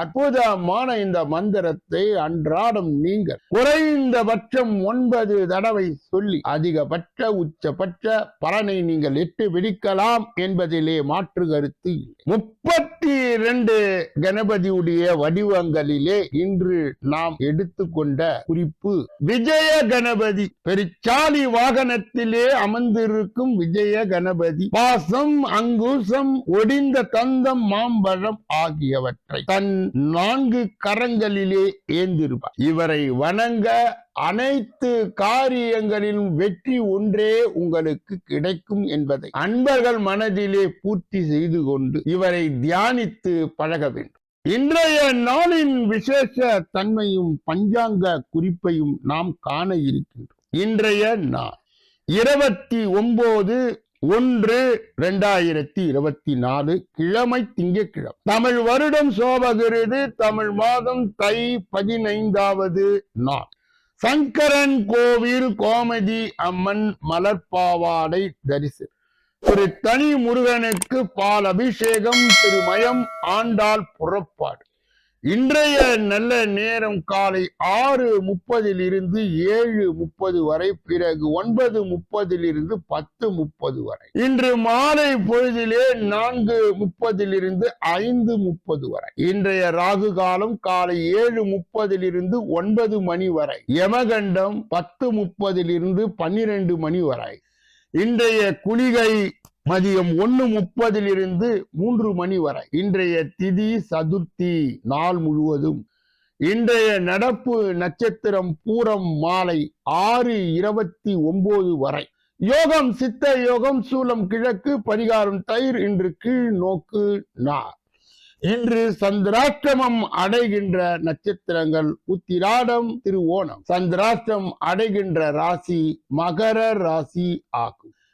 அற்புதமான இந்த மந்திரத்தை அன்றாடம் நீங்கள் குறைந்தபட்சம் ஒன்பது தடவை சொல்லி அதிகபட்ச உச்சபட்ச பலனை நீங்கள் எட்டு விடிக்கலாம் என்பதிலே மாற்று கருத்து முப்பத்தி இரண்டு கணபதியுடைய வடிவங்களிலே இன்று நாம் எடுத்துக்கொண்ட குறிப்பு விஜய கணபதி பெருச்சாலி வாகனத்திலே அமர்ந்திருக்கும் விஜய கணபதி பாசம் அங்குசம் ஒடிந்த தந்தம் மாம்பழம் ஆகியவற்றை தன் நான்கு கரங்களிலே ஏந்திருப்பார். இவரை வணங்க அனைத்து காரியங்களிலும் வெற்றி ஒன்றே உங்களுக்கு கிடைக்கும் என்பதை அன்பர்கள் மனதிலே பூர்த்தி செய்து கொண்டு இவரை தியானித்து பழக வேண்டும். இன்றைய நாளின் விசேஷ தன்மையும் பஞ்சாங்க குறிப்பையும் நாம் காண இருக்கின்றோம். இன்றைய நாள் இருபத்தி ஒன்பது ஒன்று இரண்டாயிரத்தி இருபத்தி நாலு கிழமை திங்கக்கிழமை தமிழ் வருடம் சோபகிருது தமிழ் மாதம் தை பதினைந்தாவது நாள். சங்கரன் கோவில் கோமதி அம்மன் மலர்பாவாடை தரிசு. திரு தனி முருகனுக்கு பால் அபிஷேகம் திருமயம் ஆண்டாள் புறப்பாடு. இன்றைய நல்ல நேரம் காலை ஆறு முப்பதில் இருந்து ஏழு முப்பது வரை பிறகு ஒன்பது முப்பதில் இருந்து பத்து முப்பது வரை. இன்று மாலை பொழுதிலே நான்கு முப்பதில் இருந்து ஐந்து முப்பது வரை. இன்றைய ராகு காலம் காலை ஏழு முப்பதில் இருந்து ஒன்பது மணி வரை. யமகண்டம் பத்து முப்பதில் இருந்து பன்னிரண்டு மணி வரை. இன்றைய குளிகை மதியம் ஒன்று முப்பதிலிருந்து மூன்று மணி வரை. இன்றைய திதி சதுர்த்தி நாள் முழுவதும். இன்றைய நடப்பு நட்சத்திரம் பூரம் மாலை ஆறு இருபத்தி ஒன்பது வரை. யோகம் சித்த யோகம் சூலம் கிழக்கு பரிகாரம் தயிர் இன்று கீழ் நோக்கு நார் இன்று சந்திராஷ்டமம் அடைகின்ற நட்சத்திரங்கள் உத்திராடம் திருவோணம். சந்திராஷ்டம் அடைகின்ற ராசி மகர ராசி ஆகும்.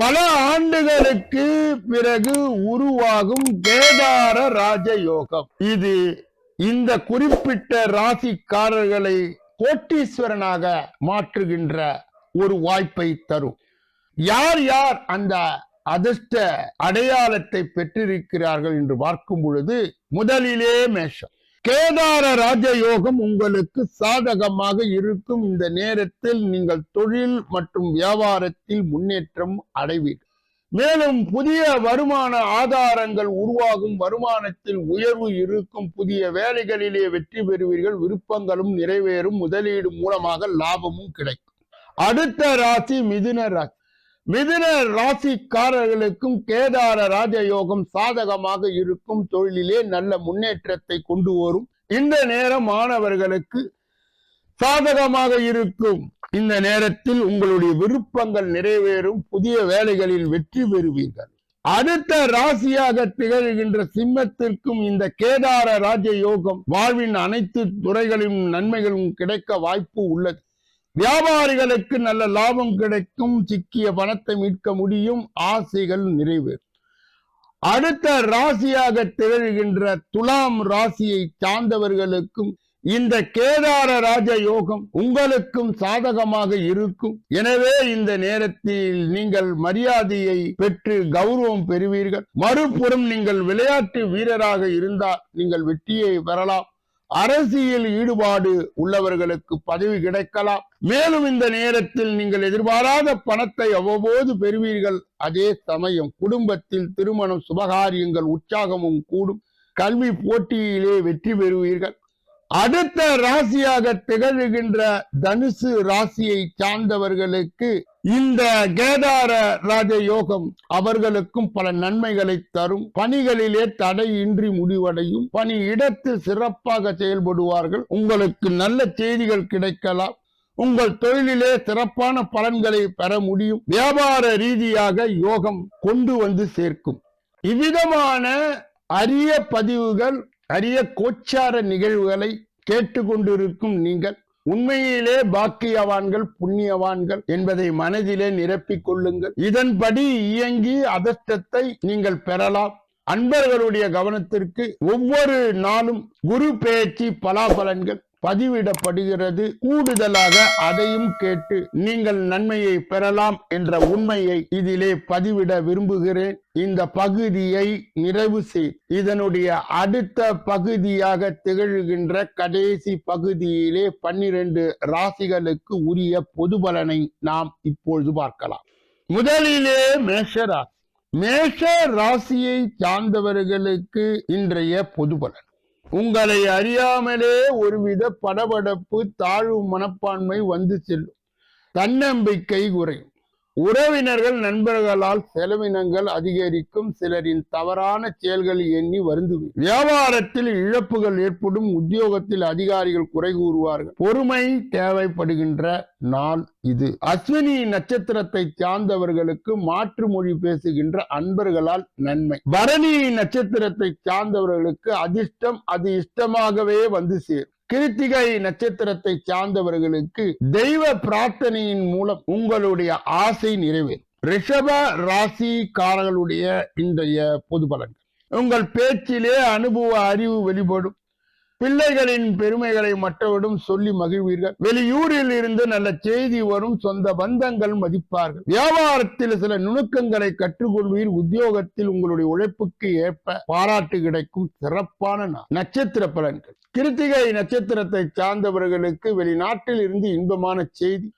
பல ஆண்டுகளுக்கு பிறகு உருவாகும் கேதார ராஜயோகம். இது இந்த குறிப்பிட்ட ராசிக்காரர்களை கோட்டீஸ்வரனாக மாற்றுகின்ற ஒரு வாய்ப்பை தரும். யார் யார் அந்த அதிர்ஷ்ட அடையாளத்தை பெற்றிருக்கிறார்கள் என்று பார்க்கும் பொழுது முதலிலே மேஷம். கேதார ராஜயோகம் உங்களுக்கு சாதகமாக இருக்கும். இந்த நேரத்தில் நீங்கள் தொழில் மற்றும் வியாபாரத்தில் முன்னேற்றம் அடைவீர்கள். மேலும் புதிய வருமான ஆதாரங்கள் உருவாகும். வருமானத்தில் உயர்வு இருக்கும். புதிய வேலைகளிலே வெற்றி பெறுவீர்கள். விருப்பங்களும் நிறைவேறும். முதலீடு மூலமாக லாபமும் கிடைக்கும். அடுத்த ராசி மிதுன ராசி. மிதுன ராசிக்காரர்களுக்கும் கேதார ராஜயோகம் சாதகமாக இருக்கும் தொழிலிலே நல்ல முன்னேற்றத்தை கொண்டு வரும். இந்த நேரம் மாணவர்களுக்கு சாதகமாக இருக்கும். இந்த நேரத்தில் உங்களுடைய விருப்பங்கள் நிறைவேறும். புதிய வேலைகளில் வெற்றி பெறுவீர்கள். அடுத்த ராசியாக திகழ்கின்ற சிம்மத்திற்கும் இந்த கேதார ராஜ யோகம் வாழ்வின் அனைத்து துறைகளிலும் நன்மைகளும் கிடைக்க வாய்ப்பு உள்ளது. வியாபாரிகளுக்கு நல்ல லாபம் கிடைக்கும் சிக்கிய பணத்தை மீட்க முடியும் ஆசைகள் நிறைவு அடுத்த ராசியாக திகழ்கின்ற துலாம் ராசியை சார்ந்தவர்களுக்கும் இந்த கேதார ராஜ யோகம் உங்களுக்கும் சாதகமாக இருக்கும். எனவே இந்த நேரத்தில் நீங்கள் மரியாதையை பெற்று கௌரவம் பெறுவீர்கள். மறுபுறம் நீங்கள் விளையாட்டு வீரராக இருந்தால் நீங்கள் வெற்றியை பெறலாம். அரசியல் ஈடுபாடு உள்ளவர்களுக்கு பதவி கிடைக்கலாம். மேலும் இந்த நேரத்தில் நீங்கள் எதிர்பாராத பணத்தை அவ்வப்போது பெறுவீர்கள். அதே சமயம் குடும்பத்தில் திருமணம் சுபகாரியங்கள் உற்சாகமும் கூடும். கல்வி போட்டியிலே வெற்றி பெறுவீர்கள். அடுத்த ராசியாக திகழ்கின்ற தனுசு ராசியை சார்ந்தவர்களுக்கு இந்த கேதார ராஜ யோகம் அவர்களுக்கும் பல நன்மைகளை தரும். பணிகளிலே தடையின்றி முடிவடையும். பணி இடத்து சிறப்பாக செயல்படுவார்கள். உங்களுக்கு நல்ல செய்திகள் கிடைக்கலாம். உங்கள் தொழிலிலே சிறப்பான பலன்களை பெற முடியும். வியாபார ரீதியாக யோகம் கொண்டு வந்து சேர்க்கும். இவ்விதமான அரிய பதிவுகள் அரிய கோச்சார நிகழ்வுகளை கேட்டுக்கொண்டிருக்கும் நீங்கள் உண்மையிலே பாக்கியவான்கள் புண்ணியவான்கள் என்பதை மனதிலே நிரப்பிக் கொள்ளுங்கள். இதன்படி இயங்கி அதிர்ஷ்டத்தை நீங்கள் பெறலாம். அன்பர்களுடைய கவனத்திற்கு ஒவ்வொரு நாளும் குரு பேச்சு பலாபலன்கள். பதிவிடப்படுகிறது. கூடுதலாக அதையும் கேட்டு நீங்கள் நன்மையை பெறலாம் என்ற உண்மையை இதிலே பதிவிட விரும்புகிறேன். இந்த பகுதியை நிறைவு செய். இதனுடைய அடுத்த பகுதியாக திகழ்கின்ற கடைசி பகுதியிலே பன்னிரண்டு ராசிகளுக்கு உரிய பொது பலனை நாம் இப்பொழுது பார்க்கலாம். முதலிலே மேஷராசி மேஷ ராசியை சார்ந்தவர்களுக்கு இன்றைய பொது பலன். உங்களை அறியாமலே ஒருவித படபடப்பு தாழ்வு மனப்பான்மை வந்து செல்லும். தன்னம்பிக்கை குறையும். உறவினர்கள் நண்பர்களால் செலவினங்கள் அதிகரிக்கும் சிலரின் தவறான செயல்கள் எண்ணி வருந்துவி வியாபாரத்தில் இழப்புகள் ஏற்படும் உத்தியோகத்தில் அதிகாரிகள் குறை கூறுவார்கள். பொறுமை தேவைப்படுகின்ற நாள் இது. அஸ்வினி நட்சத்திரத்தை சார்ந்தவர்களுக்கு மாற்று மொழி பேசுகின்ற அன்பர்களால் நன்மை. பரணி நட்சத்திரத்தை சார்ந்தவர்களுக்கு அதிர்ஷ்டம் அது இஷ்டமாகவே வந்து சேரும். கிருத்திகை நட்சத்திரத்தை சார்ந்தவர்களுக்கு தெய்வ பிரார்த்தனையின் மூலம் உங்களுடைய ஆசை நிறைவேறும். ரிஷப ராசிக்காரர்களுடைய இன்றைய பொது பலன்கள். உங்கள் பேச்சிலே அனுபவ அறிவு வெளிப்படும். பிள்ளைகளின் பெருமைகளை மற்றவரிடம் சொல்லி மகிழ்வீர்கள். வெளியூரில் இருந்து நல்ல செய்தி வரும் சொந்த பந்தங்கள் மதிப்பார்கள். வியாபாரத்தில் சில நுணுக்கங்களை கற்றுக்கொள்வீர். உத்தியோகத்தில் உங்களுடைய உழைப்புக்கு ஏற்ப பாராட்டு கிடைக்கும். சிறப்பான நட்சத்திர பலன்கள். கிருத்திகை நட்சத்திரத்தை சார்ந்தவர்களுக்கு வெளிநாட்டில் இருந்து இன்பமான செய்தி.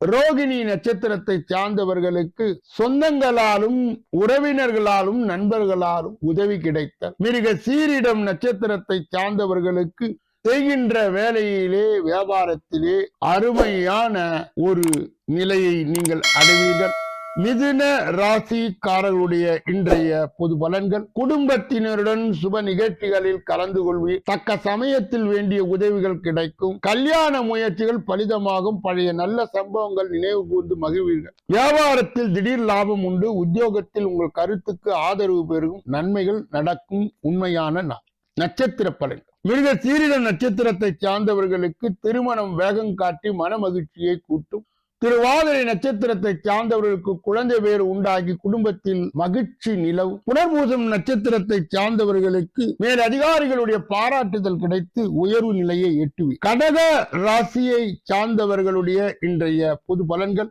ரோகிணி நட்சத்திரத்தை சார்ந்தவர்களுக்கு சொந்தங்களாலும் உறவினர்களாலும் நண்பர்களாலும் உதவி கிடைத்தல். மிருக சீரிடம் நட்சத்திரத்தை சார்ந்தவர்களுக்கு செய்கின்ற வேலையிலே வியாபாரத்திலே அருமையான ஒரு நிலையை நீங்கள் அடைவீர்கள். மிதுன ராசிக்காரர்களுடைய இன்றைய பொது பலன்கள். குடும்பத்தினருடன் சுப நிகழ்ச்சிகளில் கலந்து கொள்வி தக்க சமயத்தில் வேண்டிய உதவிகள் கிடைக்கும். கல்யாண முயற்சிகள் பலிதமாகும். பழைய நல்ல சம்பவங்கள் நினைவு கூர்ந்து மகிழ்வீர்கள். வியாபாரத்தில் திடீர் லாபம் உண்டு. உத்தியோகத்தில் உங்கள் கருத்துக்கு ஆதரவு பெருகும். நன்மைகள் நடக்கும். உண்மையான நாள். நட்சத்திர பலன். மிருக சீரிட நட்சத்திரத்தை சார்ந்தவர்களுக்கு திருமணம் வேகம் காட்டி மன மகிழ்ச்சியை கூட்டும். திருவாதிரை நட்சத்திரத்தை சார்ந்தவர்களுக்கு குழந்தை பேர் உண்டாகி குடும்பத்தில் மகிழ்ச்சி நிலவும் புனர்பூசம் நட்சத்திரத்தை சார்ந்தவர்களுக்கு மேல் அதிகாரிகளுடைய பாராட்டுதல் கிடைத்து உயர்வு நிலையை எட்டுவி. கடக ராசியை சார்ந்தவர்களுடைய இன்றைய பொது பலன்கள்.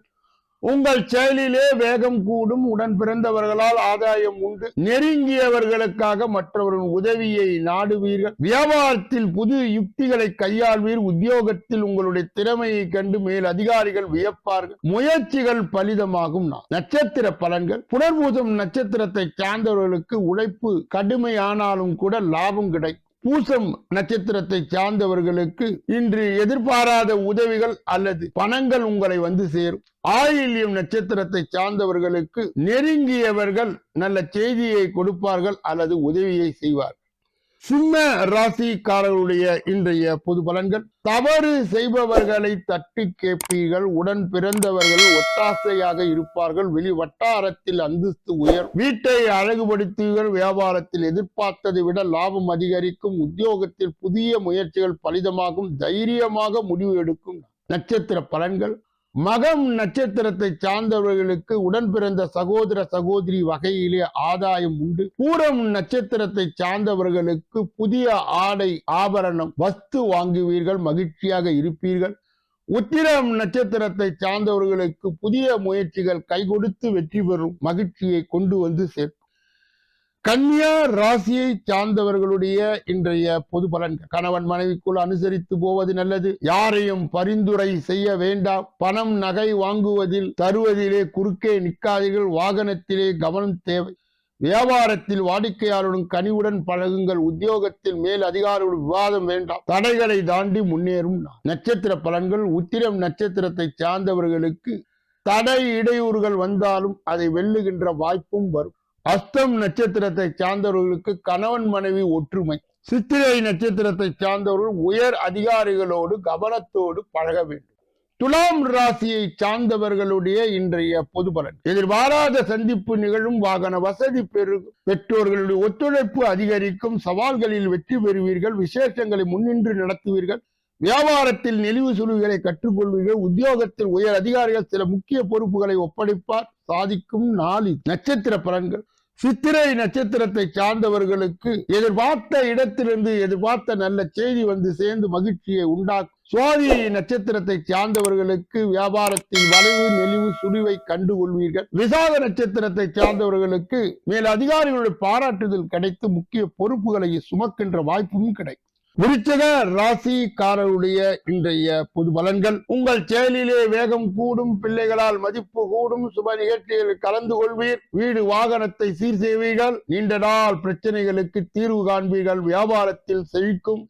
உங்கள் செயலிலே வேகம் கூடும் உடன் பிறந்தவர்களால் ஆதாயம் உண்டு. நெருங்கியவர்களுக்காக மற்றவரின் உதவியை நாடுவீர்கள். வியாபாரத்தில் புது யுக்திகளை கையாள்வீர். உத்தியோகத்தில் உங்களுடைய திறமையை கண்டு மேல் அதிகாரிகள் வியப்பார்கள். முயற்சிகள் பலிதமாகும் நான். நட்சத்திர பலன்கள். புனர்பூசம் நட்சத்திரத்தை சார்ந்தவர்களுக்கு உழைப்பு கடுமையானாலும் கூட லாபம் கிடைக்கும். பூசம் நட்சத்திரத்தை சார்ந்தவர்களுக்கு இன்று எதிர்பாராத உதவிகள் அல்லது பணங்கள் உங்களை வந்து சேரும். ஆயில்யம் நட்சத்திரத்தை சார்ந்தவர்களுக்கு நெருங்கியவர்கள் நல்ல செய்தியை கொடுப்பார்கள் அல்லது உதவியை செய்வார்கள். சிம்ம ராசிக்காரர்களுடைய இன்றைய பொது பலன்கள். தவறு செய்பவர்களை தட்டி கேட்பீர்கள். உடன் பிறந்தவர்கள் ஒத்தாசையாக இருப்பார்கள். வெளி வட்டாரத்தில் அந்தஸ்து உயர். வீட்டை அழகுபடுத்துவீர்கள். வியாபாரத்தில் எதிர்பார்த்ததை விட லாபம் அதிகரிக்கும். உத்தியோகத்தில் புதிய முயற்சிகள் பலிதமாகும். தைரியமாக முடிவு எடுக்கும். நட்சத்திர பலன்கள். மகம் நட்சத்திரத்தை சார்ந்தவர்களுக்கு உடன் பிறந்த சகோதர சகோதரி வகையிலே ஆதாயம் உண்டு. பூரம் நட்சத்திரத்தை சார்ந்தவர்களுக்கு புதிய ஆடை ஆபரணம் வஸ்து வாங்குவீர்கள் மகிழ்ச்சியாக இருப்பீர்கள். உத்திரம் நட்சத்திரத்தை சார்ந்தவர்களுக்கு புதிய முயற்சிகள் கை கொடுத்து வெற்றி பெறும் மகிழ்ச்சியை கொண்டு வந்து சேர்க்கும். கன்னியா ராசியை சார்ந்தவர்களுடைய இன்றைய பொது பலன். கணவன் மனைவிக்குள் அனுசரித்து போவது நல்லது. யாரையும் பரிந்துரை செய்ய வேண்டாம். பணம் நகை வாங்குவதில் தருவதிலே குறுக்கே நிற்காதீர்கள். வாகனத்திலே கவனம் தேவை. வியாபாரத்தில் வாடிக்கையாளருடன் கனிவுடன் பழகுங்கள். உத்தியோகத்தில் மேல் அதிகாரிகளுடன் விவாதம் வேண்டாம். தடைகளை தாண்டி முன்னேறும். நட்சத்திர பலன்கள் உத்திரம் நட்சத்திரத்தை சார்ந்தவர்களுக்கு தடை இடையூறுகள் வந்தாலும் அதை வெல்லுகின்ற வாய்ப்பும் வரும். அஸ்தம் நட்சத்திரத்தை சார்ந்தவர்களுக்கு கணவன் மனைவி ஒற்றுமை. சித்திரை நட்சத்திரத்தை சார்ந்தவர்கள் உயர் அதிகாரிகளோடு கவனத்தோடு பழக வேண்டும். துலாம் ராசியை சார்ந்தவர்களுடைய இன்றைய பொது பலன். எதிர்பாராத சந்திப்பு நிகழும் வாகன வசதி பெருகும் பெற்றோர்களுடைய ஒத்துழைப்பு அதிகரிக்கும். சவால்களில் வெற்றி பெறுவீர்கள். விசேஷங்களை முன்னின்று நடத்துவீர்கள். வியாபாரத்தில் நெளிவு சுழுவுகளை கற்றுக்கொள்வீர்கள். உத்தியோகத்தில் உயர் அதிகாரிகள் சில முக்கிய பொறுப்புகளை ஒப்படைப்பார். சாதிக்கும் நாளில் நட்சத்திர பலன்கள் சித்திரை நட்சத்திரத்தை சார்ந்தவர்களுக்கு எதிர்பார்த்த இடத்திலிருந்து எதிர்பார்த்த நல்ல செய்தி வந்து சேர்ந்து மகிழ்ச்சியை உண்டாக்கும். சுவாதி நட்சத்திரத்தை சார்ந்தவர்களுக்கு வியாபாரத்தில் வளைவு நெளிவு சுழிவை கண்டு கொள்வீர்கள். விசாக நட்சத்திரத்தை சார்ந்தவர்களுக்கு மேல் அதிகாரிகளுடைய பாராட்டுதல் கிடைத்து முக்கிய பொறுப்புகளை சுமக்கின்ற வாய்ப்பும் கிடைக்கும். விருச்சக ராசிக்காரருடைய இன்றைய பொது பலன்கள். உங்கள் செயலிலே வேகம் கூடும் பிள்ளைகளால் மதிப்பு கூடும் சுப நிகழ்ச்சிகளில் கலந்து கொள்வீர். வீடு வாகனத்தை சீர் செய்வீர்கள். நீண்ட நாள் பிரச்சனைகளுக்கு தீர்வு காண்பீர்கள். வியாபாரத்தில் செழிக்கும்.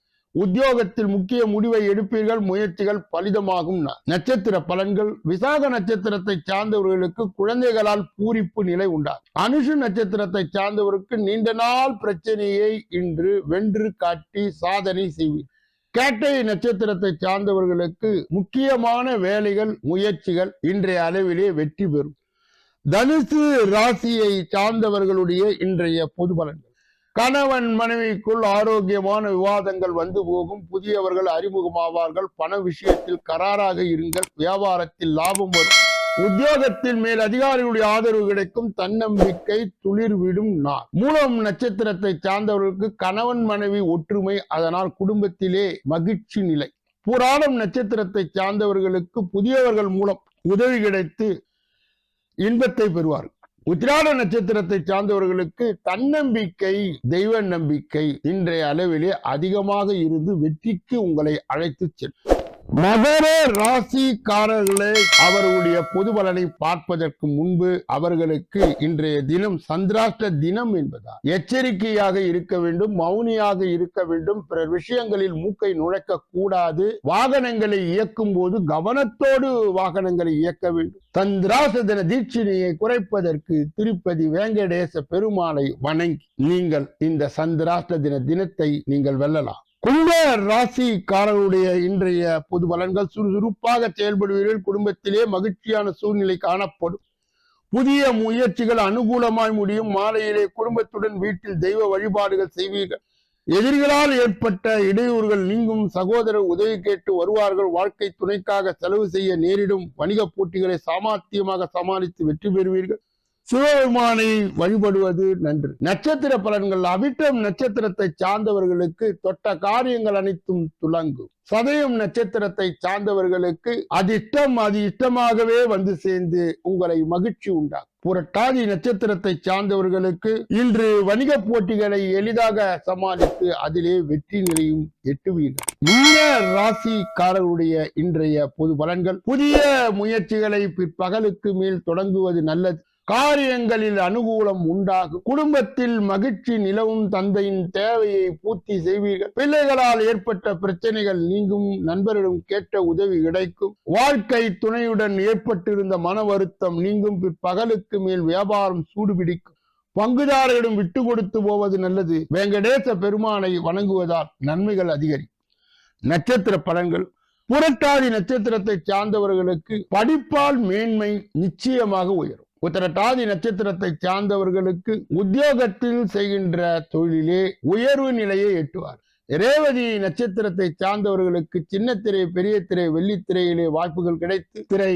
உத்தியோகத்தில் முக்கிய முடிவை எடுப்பீர்கள் முயற்சிகள் பலிதமாகும். நட்சத்திர பலன்கள் விசாக நட்சத்திரத்தை சார்ந்தவர்களுக்கு குழந்தைகளால் பூரிப்பு நிலை உண்டாகும். அனுஷு நட்சத்திரத்தை சார்ந்தவருக்கு நீண்ட நாள் பிரச்சனையை இன்று வென்று காட்டி சாதனை செய்வீர். கேட்டை நட்சத்திரத்தை சார்ந்தவர்களுக்கு முக்கியமான வேலைகள் முயற்சிகள் இன்றைய அளவிலே வெற்றி பெறும். தனுசு ராசியை சார்ந்தவர்களுடைய இன்றைய பொது பலன்கள். கணவன் மனைவிக்குள் ஆரோக்கியமான விவாதங்கள் வந்து போகும். புதியவர்கள் அறிமுகமாவார்கள். பண விஷயத்தில் கராராக இருங்கள். வியாபாரத்தில் லாபம் வரும். உத்தியோகத்தின் மேல் அதிகாரிகளுடைய ஆதரவு கிடைக்கும். தன்னம்பிக்கை துளிர்விடும் நான் மூலம் நட்சத்திரத்தை சார்ந்தவர்களுக்கு கணவன் மனைவி ஒற்றுமை அதனால் குடும்பத்திலே மகிழ்ச்சி நிலை. புராணம் நட்சத்திரத்தை சார்ந்தவர்களுக்கு புதியவர்கள் மூலம் உதவி கிடைத்து இன்பத்தை பெறுவார்கள். உத்திராட நட்சத்திரத்தை சார்ந்தவர்களுக்கு தன்னம்பிக்கை தெய்வ நம்பிக்கை இன்றைய அளவிலே அதிகமாக இருந்து வெற்றிக்கு உங்களை அழைத்து செல்லும். மகர ராசிக்காரர்களே அவர்களுடைய பொது பலனை பார்ப்பதற்கு முன்பு அவர்களுக்கு இன்றைய தினம் சந்திராஷ்ட தினம் என்பதால் எச்சரிக்கையாக இருக்க வேண்டும் மௌனியாக இருக்க வேண்டும் பிறர் விஷயங்களில் மூக்கை நுழைக்க கூடாது வாகனங்களை இயக்கும் போது கவனத்தோடு வாகனங்களை இயக்க வேண்டும். சந்திராச தின தீட்சிணையை குறைப்பதற்கு திருப்பதி வேங்கடேச பெருமாளை வணங்கி நீங்கள் இந்த சந்திராஷ்ட தின தினத்தை நீங்கள் வெல்லலாம். கும்ப ராசிக்காரர்களுடைய இன்றைய பொது பலன்கள் சுறுசுறுப்பாக செயல்படுவீர்கள். குடும்பத்திலே மகிழ்ச்சியான சூழ்நிலை காணப்படும். புதிய முயற்சிகள் அனுகூலமாய் முடியும். மாலையிலே குடும்பத்துடன் வீட்டில் தெய்வ வழிபாடுகள் செய்வீர்கள். எதிரிகளால் ஏற்பட்ட இடையூறுகள் நீங்கும். சகோதரர் உதவி கேட்டு வருவார்கள். வாழ்க்கை துணைக்காக செலவு செய்ய நேரிடும். வணிக போட்டிகளை சாமர்த்தியமாக சமாளித்து வெற்றி பெறுவீர்கள். சிவபெருமானை வழிபடுவது நன்று. நட்சத்திர பலன்கள் அவிட்டம் நட்சத்திரத்தை சார்ந்தவர்களுக்கு தொட்ட காரியங்கள் அனைத்தும் துலங்கும். சதயம் நட்சத்திரத்தை சார்ந்தவர்களுக்கு அது இஷ்டம் அது இஷ்டமாகவே வந்து சேர்ந்து உங்களை மகிழ்ச்சி உண்டாகும் புரட்டாதி நட்சத்திரத்தை சார்ந்தவர்களுக்கு இன்று வணிக போட்டிகளை எளிதாக சமாளித்து அதிலே வெற்றி நிலையும் எட்டுவீர்கள். மீன ராசிக்காரருடைய இன்றைய பொது பலன்கள். புதிய முயற்சிகளை பிற்பகலுக்கு மேல் தொடங்குவது நல்லது. காரியங்களில் அனுகூலம் உண்டாகும். குடும்பத்தில் மகிழ்ச்சி நிலவும் தந்தையின் தேவையை பூர்த்தி செய்வீர்கள். பிள்ளைகளால் ஏற்பட்ட பிரச்சனைகள் நீங்கும் நண்பரிடம் கேட்ட உதவி கிடைக்கும். வாழ்க்கை துணையுடன் ஏற்பட்டிருந்த மன வருத்தம் நீங்கும் பிற்பகலுக்கு மேல் வியாபாரம் சூடுபிடிக்கும் பங்குதாரரிடம் விட்டு கொடுத்து போவது நல்லது. வெங்கடேச பெருமானை வணங்குவதால் நன்மைகள் அதிகரிக்கும். நட்சத்திர பலன்கள். புரட்டாதி நட்சத்திரத்தை சார்ந்தவர்களுக்கு படிப்பால் மேன்மை நிச்சயமாக உயரும். உத்தரட்டாதி நட்சத்திரத்தை சார்ந்தவர்களுக்கு உத்தியோகத்தில் செய்கின்ற தொழிலே உயர்வு நிலையை எட்டுவார். ரேவதி நட்சத்திரத்தை சார்ந்தவர்களுக்கு சின்ன திரை பெரிய திரை வெள்ளித்திரையிலே வாய்ப்புகள் கிடைத்து திரை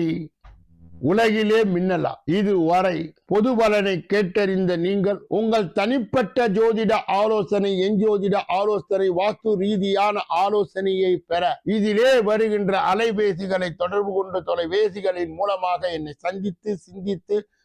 உலகிலே மின்னலாம் இதுவரை பொது பலனை கேட்டறிந்த நீங்கள் உங்கள் தனிப்பட்ட ஜோதிட ஆலோசனை எஞ்சோதிட ஆலோசனை வாஸ்து ரீதியான ஆலோசனையை பெற இதிலே வருகின்ற அலைபேசிகளை தொடர்பு கொண்டு தொலைபேசிகளின் மூலமாக என்னை சந்தித்து சிந்தித்து